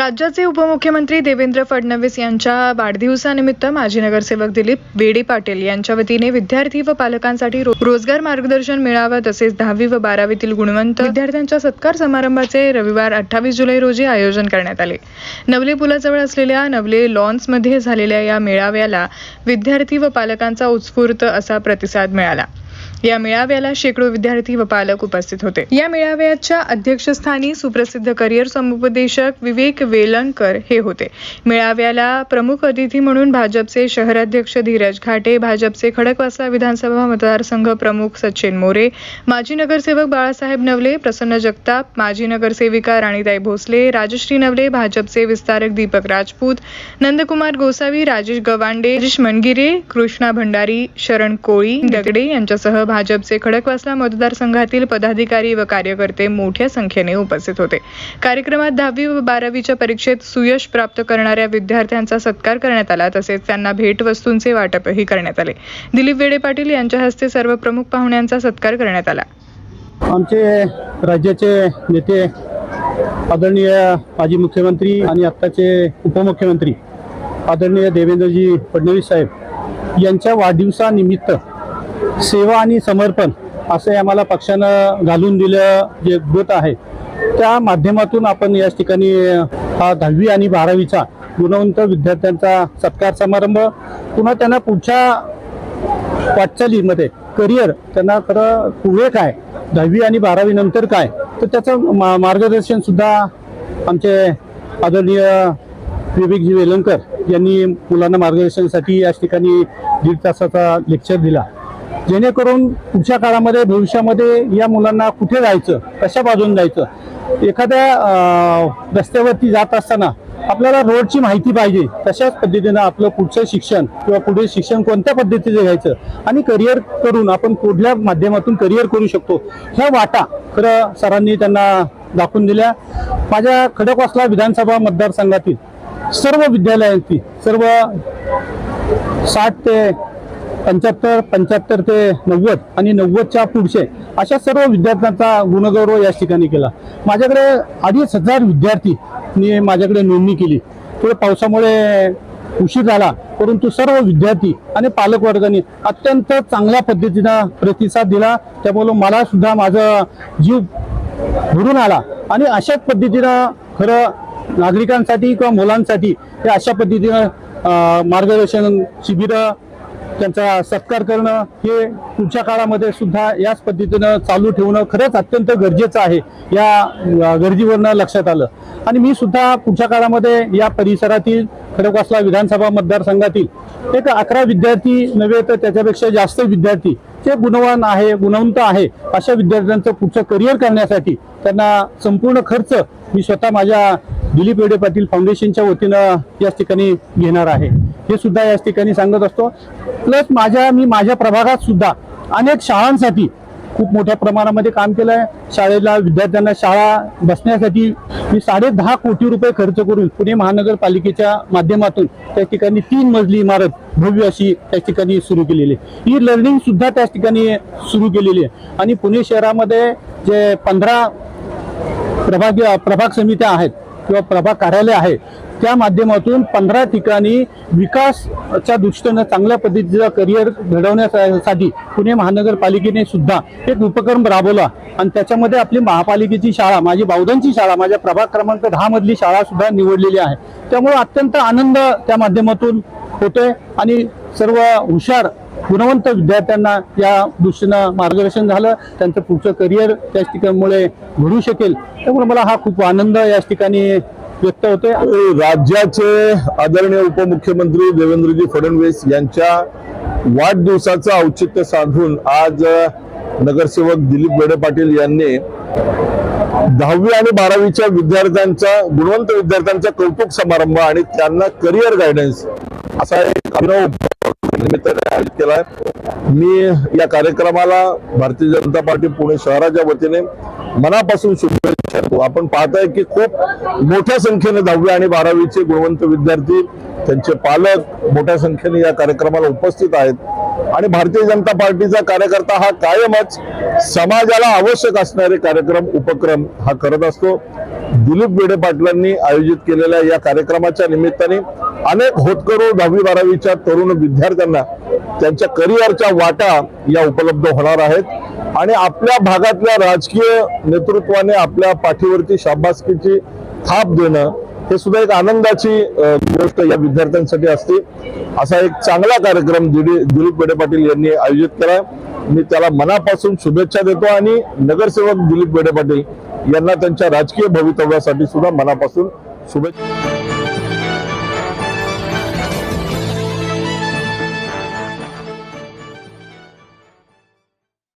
राज्याचे उपमुख्यमंत्री देवेंद्र फडणवीस यांच्या वाढदिवसानिमित्त माजी नगरसेवक दिलीप वेडे पाटील यांच्या वतीने विद्यार्थी व पालकांसाठी रोजगार मार्गदर्शन मिळावं तसेच दहावी व बारावीतील गुणवंत विद्यार्थ्यांच्या सत्कार समारंभाचे रविवार अठ्ठावीस जुलै रोजी आयोजन करण्यात आले. नवले पुलाजवळ असलेल्या नवले लॉन्समध्ये झालेल्या या मेळाव्याला विद्यार्थी व पालकांचा उत्स्फूर्त असा प्रतिसाद मिळाला. या मेळाव्याला शेकडो विद्यार्थी व पालक उपस्थित होते. या मेळाव्याच्या अध्यक्षस्थानी सुप्रसिद्ध करिअर समुपदेशक विवेक वेलणकर हे होते. मेळाव्याला प्रमुख अतिथी म्हणून भाजपचे शहराध्यक्ष धीरज घाटे भाजपचे खडकवासला विधानसभा मतदारसंघ प्रमुख सचिन मोरे माजी नगरसेवक बाळासाहेब नवले प्रसन्न जगताप माजी नगरसेविका राणीताई भोसले राजश्री नवले भाजपचे विस्तारक दीपक राजपूत नंदकुमार गोसावी राजेश गवांडे राजेश मनगिरे कृष्णा भंडारी शरण कोळी दगडे यांच्यासह भाजपचे खडकवासला मतदारसंघातील पदाधिकारी व कार्यकर्ते मोठ्या संख्येने उपस्थित होते. कार्यक्रमात दहावी व बारावीच्या परीक्षेत सुयश प्राप्त करणाऱ्या विद्यार्थ्यांचा सत्कार करण्यात आला तसेच त्यांना भेटवस्तूंचे वाटपही करण्यात आले. दिलीप वेडे पाटील यांच्या हस्ते सर्व प्रमुख पाहुण्यांचा सत्कार करण्यात आला. आमचे राज्याचे नेते आदरणीय माजी मुख्यमंत्री आणि आत्ताचे उपमुख्यमंत्री आदरणीय देवेंद्रजी फडणवीस साहेब यांच्या वाढदिवसानिमित्त सेवा आणि समर्पण असं आम्हाला पक्षानं घालून दिलं जे गोत आहे त्या माध्यमातून आपण याच ठिकाणी हा दहावी आणि बारावीचा गुणवंत विद्यार्थ्यांचा सत्कार समारंभ पुन्हा त्यांना पुढच्या वाटचालीमध्ये करिअर त्यांना खरं पुढे काय दहावी आणि बारावी नंतर काय तर त्याचं मा मार्गदर्शन सुद्धा आमचे आदरणीय विवेकजी वेलणकर यांनी मुलांना मार्गदर्शनासाठी याच ठिकाणी दीड तासाचा लेक्चर दिला. जेणेकरून पुढच्या काळामध्ये भविष्यामध्ये या मुलांना कुठे जायचं कशा बाजून जायचं एखाद्या रस्त्यावरती जात असताना आपल्याला रोडची माहिती पाहिजे. तशाच पद्धतीनं आपलं पुढचं शिक्षण किंवा पुढे शिक्षण कोणत्या पद्धतीचं घ्यायचं आणि करिअर करून आपण कुठल्या माध्यमातून करिअर करू शकतो. ह्या वाटा खरं सरांनी त्यांना दाखवून दिल्या. माझ्या खडकवासला विधानसभा मतदारसंघातील सर्व विद्यालयांची सर्व साठ ते पंच्याहत्तर पंच्याहत्तर ते नव्वद आणि नव्वदच्या पुढचे अशा सर्व विद्यार्थ्यांचा गुणगौरव या ठिकाणी केला. माझ्याकडे अडीच हजार विद्यार्थी माझ्याकडे नोंदणी केली. थोडं पावसामुळे उशीर झाला परंतु सर्व विद्यार्थी आणि पालकवर्गाने अत्यंत चांगल्या पद्धतीनं प्रतिसाद दिला. त्यामुळं मला सुद्धा माझं जीव भरून आला. आणि अशाच पद्धतीनं खरं नागरिकांसाठी किंवा मुलांसाठी हे अशा पद्धतीनं मार्गदर्शन शिबिरं त्यांचा सत्कार करणं हे पुढच्या काळामध्ये सुद्धा याच पद्धतीनं चालू ठेवणं खरंच अत्यंत गरजेचं आहे या अं, गरजेवरनं लक्षात आलं. आणि मी सुद्धा पुढच्या काळामध्ये या परिसरातील खडकवासला विधानसभा मतदारसंघातील एक अकरा विद्यार्थी नव्हे तर त्याच्यापेक्षा जास्त विद्यार्थी जे गुणवान आहे गुणवंत आहे अशा विद्यार्थ्यांचं पुढचं करिअर करण्यासाठी त्यांना संपूर्ण खर्च मी स्वतः माझ्या दिलीप येडे पाटील फाउंडेशनच्या वतीनं याच ठिकाणी घेणार आहे. हे सुद्धा याच ठिकाणी सांगत असतो. प्लस माझ्या मी माझ्या प्रभागात सुद्धा अनेक शाळांसाठी खूप मोठ्या प्रमाणामध्ये काम केलं आहे. शाळेला विद्यार्थ्यांना शाळा बसण्यासाठी मी साडे दहा कोटी रुपये खर्च करून पुणे महानगरपालिकेच्या माध्यमातून त्या ठिकाणी तीन मजली इमारत भव्य अशी त्या ठिकाणी सुरू केलेली आहे. ही लर्निंग सुद्धा त्याच ठिकाणी सुरू केलेली आहे. आणि पुणे शहरामध्ये जे पंधरा प्रभाग प्रभाग समित्या आहेत किंवा प्रभाग कार्यालय आहे त्या माध्यमातून पंधरा ठिकाणी विकासच्या दृष्टीनं चांगल्या पद्धतीचं करिअर घडवण्यासाठी पुणे महानगरपालिकेने सुद्धा एक उपक्रम राबवला. आणि त्याच्यामध्ये आपली महापालिकेची शाळा माझी बावधनची शाळा माझ्या प्रभाग क्रमांक दहा मधली शाळा सुद्धा निवडलेली आहे. त्यामुळे अत्यंत आनंद त्या माध्यमातून होतोय आणि सर्व हुशार गुणवंत विद्यार्थ्यांना या दृष्टीनं मार्गदर्शन झालं. त्यांचं पुढचं करिअर त्याच ठिकाणमुळे घडू शकेल. त्यामुळे मला हा खूप आनंद याच ठिकाणी व्यक्त होते राज्याचे आदरणीय उपमुख्यमंत्री देवेंद्रजी फडणवीस यांच्या वाढदिवसाचं औचित्य साधून आज नगरसेवक दिलीप गडे पाटील यांनी दहावी आणि बारावीच्या विद्यार्थ्यांचा गुणवंत विद्यार्थ्यांचा कौतुक समारंभ आणि त्यांना करिअर गायडन्स असा एक अभिनव निमित्ताने आयोजित केलाय मी या कार्यक्रमाला भारतीय जनता पार्टी पुणे शहराच्या वतीने मनापासून शुभेच्छा देतो. आपण पाहताय की खूप मोठ्या संख्येने दहावी आणि बारावीचे गुणवंत विद्यार्थी त्यांचे पालक मोठ्या संख्येने या कार्यक्रमाला उपस्थित आहेत. आणि भारतीय जनता पार्टीचा कार्यकर्ता हा कायमच समाजाला आवश्यक असणारे कार्यक्रम उपक्रम हा करत असतो. दिलीप बेडे पाटलांनी आयोजित केलेल्या या कार्यक्रमाच्या निमित्ताने अनेक होतकरू दहावी बारावीच्या तरुण विद्यार्थ्यांना त्यांच्या करिअरच्या वाटा या उपलब्ध होणार आहेत. आणि आपल्या भागातल्या राजकीय नेतृत्वाने आपल्या पाठीवरती शाबासकीची थाप देणं हे सुद्धा एक आनंदाची गोष्ट या विद्यार्थ्यांसाठी असते. असा एक चांगला कार्यक्रम दिली- दिलीप बेडे पाटील यांनी आयोजित केला मी त्याला मनापासून शुभेच्छा देतो आणि नगरसेवक दिलीप बेडे पाटील यांना त्यांच्या राजकीय भवितव्यासाठी सुद्धा मनापासून शुभेच्छा.